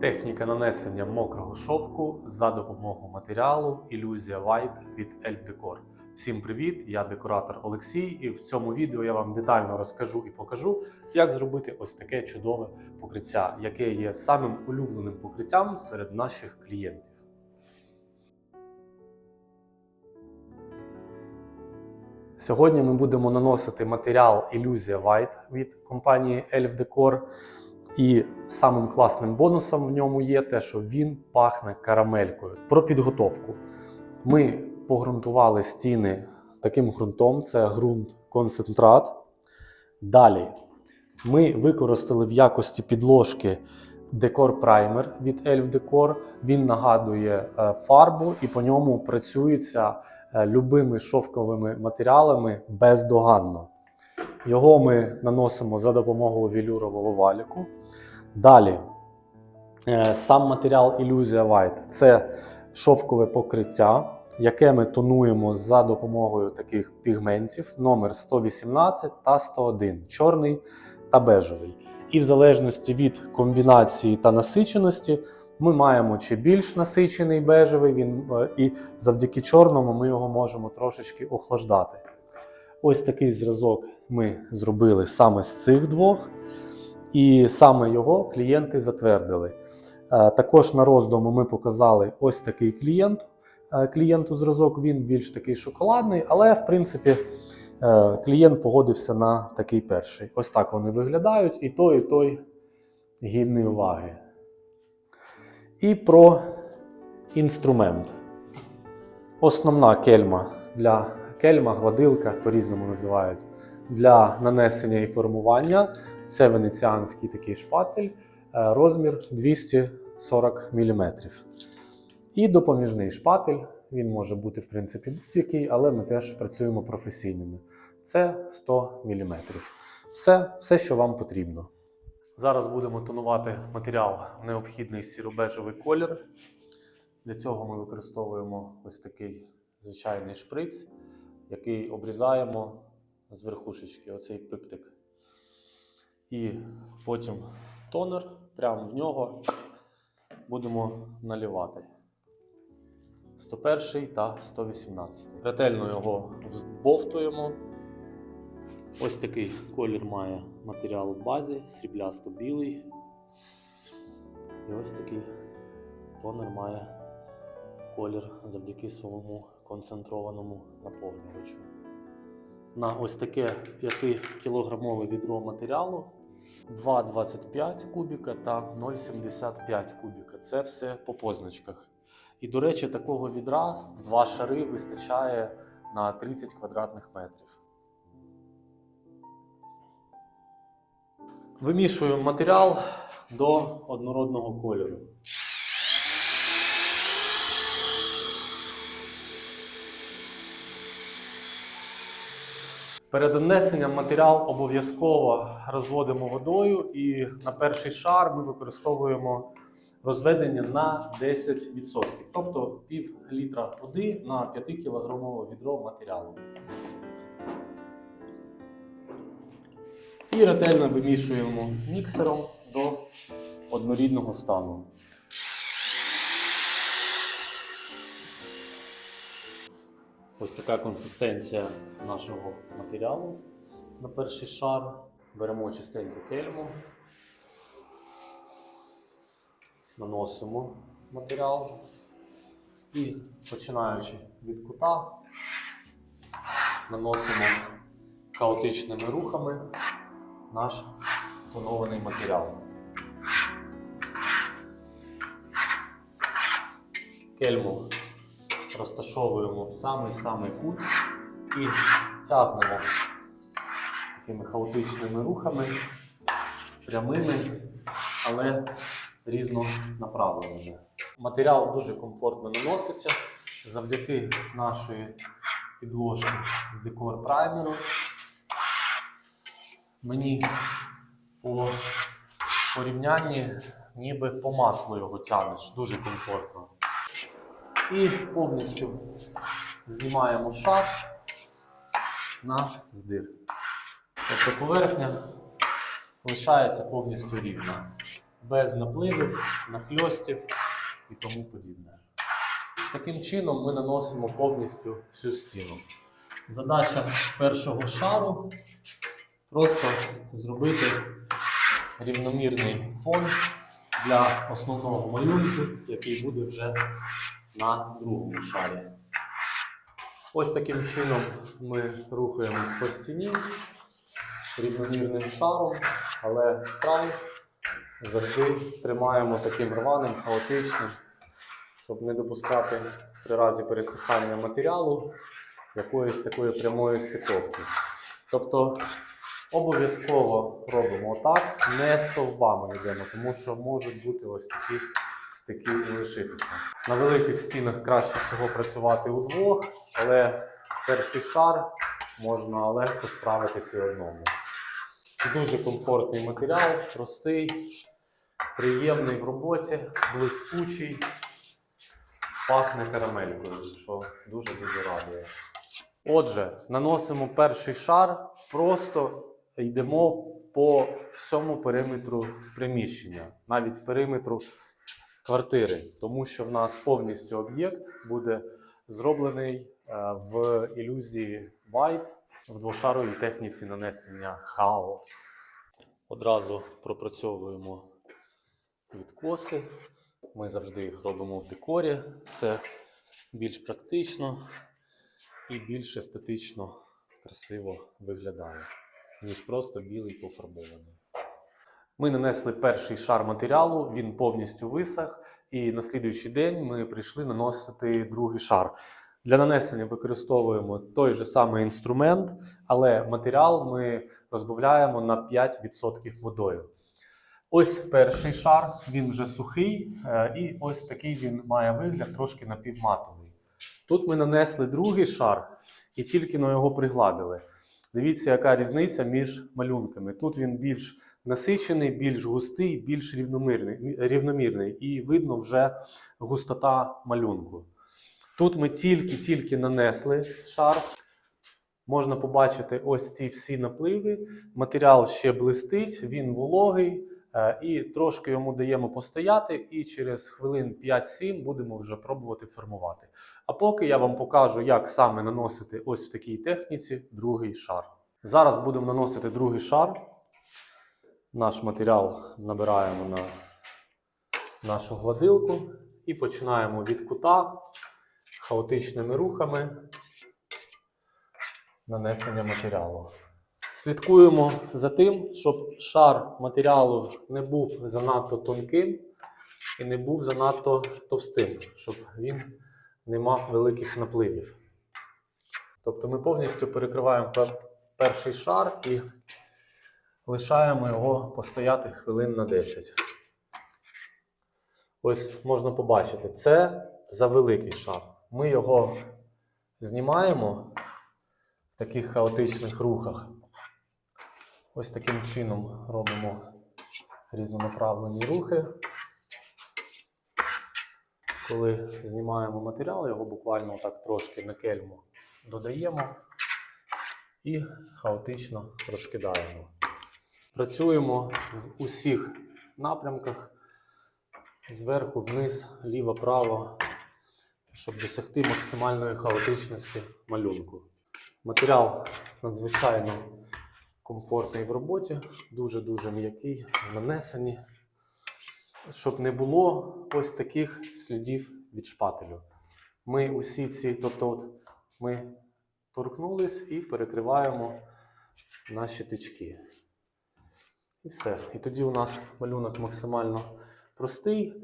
Техніка нанесення мокрого шовку за допомогою матеріалу Ілюзія White від Elf. Всім привіт! Я декоратор Олексій, і в цьому відео я вам детально розкажу і покажу, як зробити ось таке чудове покриття, яке є самим улюбленим покриттям серед наших клієнтів. Сьогодні ми будемо наносити матеріал Illusia White від компанії Elf Decor. І самим класним бонусом в ньому є те, що він пахне карамелькою. Про підготовку. Ми погрунтували стіни таким ґрунтом: це ґрунт концентрат. Далі ми використали в якості підложки Decor Primer від Elf Decor. Він нагадує е, фарбу і по ньому працюється е, любими шовковими матеріалами бездоганно. Його ми наносимо за допомогою велюрового валіку. Далі, е, сам матеріал Illusia White це шовкове покриття, яке ми тонуємо за допомогою таких пігментів номер 118 та 101, чорний та бежевий. І в залежності від комбінації та насиченості, ми маємо чи більш насичений бежевий, він, е, і завдяки чорному ми його можемо трошечки охлаждати. Ось такий зразок ми зробили саме з цих двох, і саме його клієнти затвердили. Е, Також на роздуму ми показали ось такий клієнт. Е, Клієнту зразок він більш такий шоколадний, але в принципі е, клієнт погодився на такий перший. Ось так вони виглядають, і той, і той гідний уваги. І про інструмент. Основна кельма для кельма, гладилка, по-різному називають, для нанесення і формування. Це венеціанський такий шпатель, е, розмір 240 мм. І допоміжний шпатель. Він може бути, в принципі, будь-який, але ми теж працюємо професійними. Це 100 мм. Все, все, що вам потрібно. Зараз будемо тонувати матеріал необхідний сіробежевий колір. Для цього ми використовуємо ось такий звичайний шприц, який обрізаємо з верхушечки, оцей пиптик. І потім тонер, прямо в нього будемо наливати. 101 та 118. Ретельно його збовтуємо. Ось такий колір має матеріал в базі, сріблясто-білий. І ось такий тонер має колір завдяки своєму концентрованому наповнювачу. На ось таке 5-кілограмове відро матеріалу 2,25 кубіка та 0,75 кубіка. Це все по позначках. І, до речі, такого відра два шари вистачає на 30 квадратних метрів. Вимішуємо матеріал до однородного кольору. Перед нанесенням матеріал обов'язково розводимо водою, і на перший шар ми використовуємо розведення на 10%, тобто пів літра води на 5-кілограмове відро матеріалу. І ретельно вимішуємо міксером до однорідного стану. Ось така консистенція нашого матеріалу на перший шар. Беремо чистеньку кельму, наносимо матеріал і починаючи від кута, наносимо хаотичними рухами наш тонований матеріал. Кельму розташовуємо в самий-самий кут і тягнемо такими хаотичними рухами, прямими, але різнонаправленими. Матеріал дуже комфортно наноситься завдяки нашої підложки з декор праймеру. Мені по порівнянні ніби по маслу його тянеш, дуже комфортно. І повністю знімаємо шар на здир. Тобто поверхня лишається повністю рівна. без напливів, нахльостів і тому подібне. Таким чином ми наносимо повністю всю стіну. Задача першого шару просто зробити рівномірний фон для основного малюнку, який буде вже на другому шарі. Ось таким чином ми рухаємось по стіні рівномірним шаром, але край завжди тримаємо таким рваним, хаотичним, щоб не допускати при разі пересихання матеріалу якоїсь такої прямої стиковки. Тобто обов'язково робимо так, не стовбами йдемо, тому що можуть бути ось такі стики і лишитися. На великих стінах краще всього працювати удвох, але перший шар можна легко справитися одному. Це дуже комфортний матеріал, простий, приємний в роботі, блискучий, пахне карамелькою, що дуже-дуже радує. Отже, наносимо перший шар, просто йдемо по всьому периметру приміщення, навіть периметру квартири, тому що в нас повністю об'єкт буде зроблений е, в ілюзії White в двошаровій техніці нанесення хаос. Одразу пропрацьовуємо відкоси. Ми завжди їх робимо в декорі. Це більш практично і більш естетично красиво виглядає, ніж просто білий пофарбований. Ми нанесли перший шар матеріалу, він повністю висох, і на слідуючий день ми прийшли наносити другий шар. Для нанесення використовуємо той же самий інструмент, але матеріал ми розбавляємо на 5% водою. Ось перший шар, він вже сухий, е, і ось такий він має вигляд трошки напівматовий. Тут ми нанесли другий шар і тільки на його пригладили. Дивіться, яка різниця між малюнками. Тут він більш насичений, більш густий, більш рівномірний, рівномірний і видно вже густота малюнку. Тут ми тільки-тільки нанесли шар. Можна побачити ось ці всі напливи. Матеріал ще блистить, він вологий, е, і трошки йому даємо постояти, і через хвилин 5-7 будемо вже пробувати формувати. А поки я вам покажу, як саме наносити ось в такій техніці другий шар. Зараз будемо наносити другий шар. Наш матеріал набираємо на нашу гладилку і починаємо від кута хаотичними рухами нанесення матеріалу. Слідкуємо за тим, щоб шар матеріалу не був занадто тонким і не був занадто товстим, щоб він не мав великих напливів. Тобто ми повністю перекриваємо перший шар і лишаємо його постояти хвилин на 10. Ось можна побачити, це за великий шар. Ми його знімаємо в таких хаотичних рухах. Ось таким чином робимо різнонаправлені рухи. Коли знімаємо матеріал, його буквально так трошки на кельму додаємо і хаотично розкидаємо. Працюємо в усіх напрямках зверху вниз, ліво-право, щоб досягти максимальної хаотичності малюнку. Матеріал надзвичайно комфортний в роботі, дуже-дуже м'який в нанесенні, щоб не було ось таких слідів від шпателю. Ми усі ці, тобто от ми торкнулись і перекриваємо наші тички. І все. І тоді у нас малюнок максимально простий.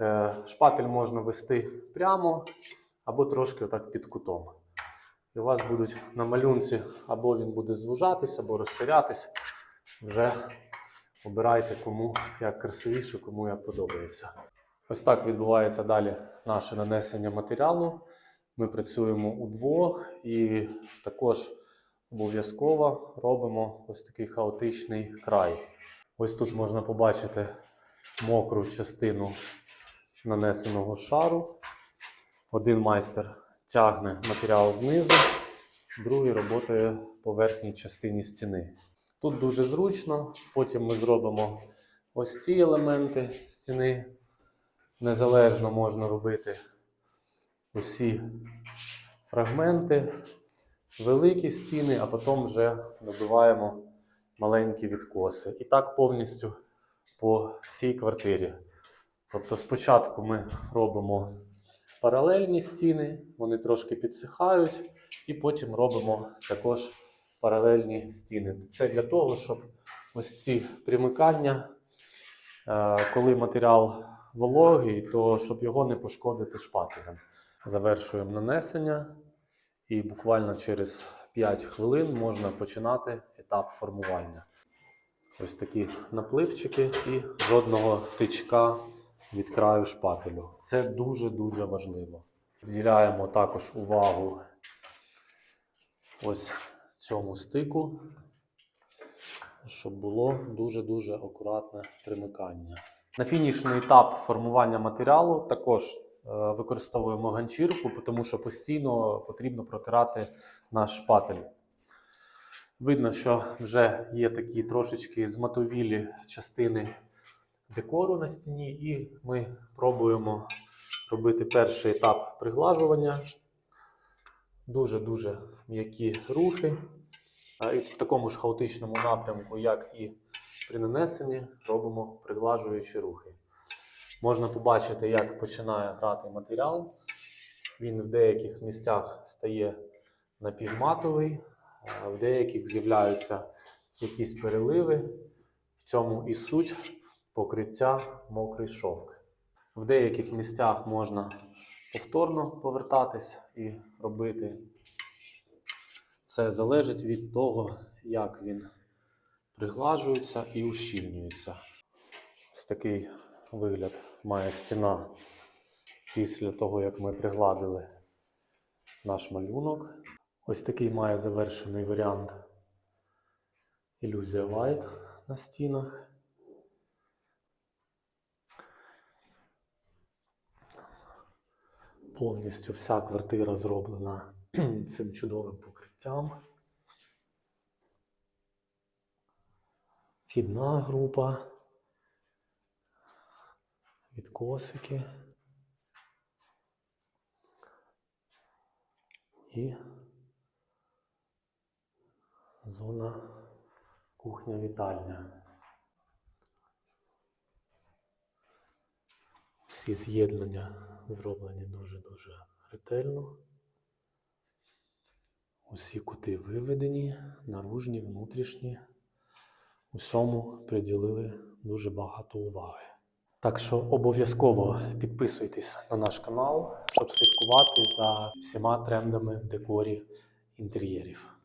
Е, Шпатель можна вести прямо або трошки отак під кутом. І у вас будуть на малюнці або він буде звужатися, або розширятися. Вже обирайте, кому як красивіше, кому як подобається. Ось так відбувається далі наше нанесення матеріалу. Ми працюємо удвох і також обов'язково робимо ось такий хаотичний край. Ось тут можна побачити мокру частину нанесеного шару. Один майстер тягне матеріал знизу, другий працює по верхній частині стіни. Тут дуже зручно, потім ми зробимо ось ці елементи стіни. Незалежно можна робити усі фрагменти, великі стіни, а потім вже добиваємо маленькі відкоси. І так повністю по всій квартирі. Тобто спочатку ми робимо паралельні стіни, вони трошки підсихають, і потім робимо також паралельні стіни. Це для того, щоб ось ці примикання, е, коли матеріал вологий, то щоб його не пошкодити шпателем. Завершуємо нанесення, і буквально через 5 хвилин можна починати етап формування. Ось такі напливчики і жодного тичка від краю шпателю. Це дуже-дуже важливо. Приділяємо також увагу ось цьому стику, щоб було дуже-дуже акуратне примикання. На фінішний етап формування матеріалу також використовуємо ганчірку, тому що постійно потрібно протирати наш шпатель. Видно, що вже є такі трошечки зматовілі частини декору на стіні, і ми пробуємо робити перший етап приглажування. Дуже-дуже м'які рухи. В такому ж хаотичному напрямку, як і при нанесенні, робимо приглажуючі рухи. Можна побачити, як починає грати матеріал. Він в деяких місцях стає напівматовий, а в деяких з'являються якісь переливи. В цьому і суть покриття мокрий шовк. В деяких місцях можна повторно повертатись і робити. Це залежить від того, як він приглажується і ущільнюється. Ось такий вигляд має стіна після того, як ми пригладили наш малюнок. Ось такий має завершений варіант ілюзія White на стінах. Повністю вся квартира зроблена цим чудовим покриттям. Вхідна група, відкосики і зона кухня-вітальня. Всі з'єднання зроблені дуже-дуже ретельно. Усі кути виведені, наружні, внутрішні. Усьому приділили дуже багато уваги. Так що обов'язково підписуйтесь на наш канал, щоб слідкувати за всіма трендами в декорі інтер'єрів.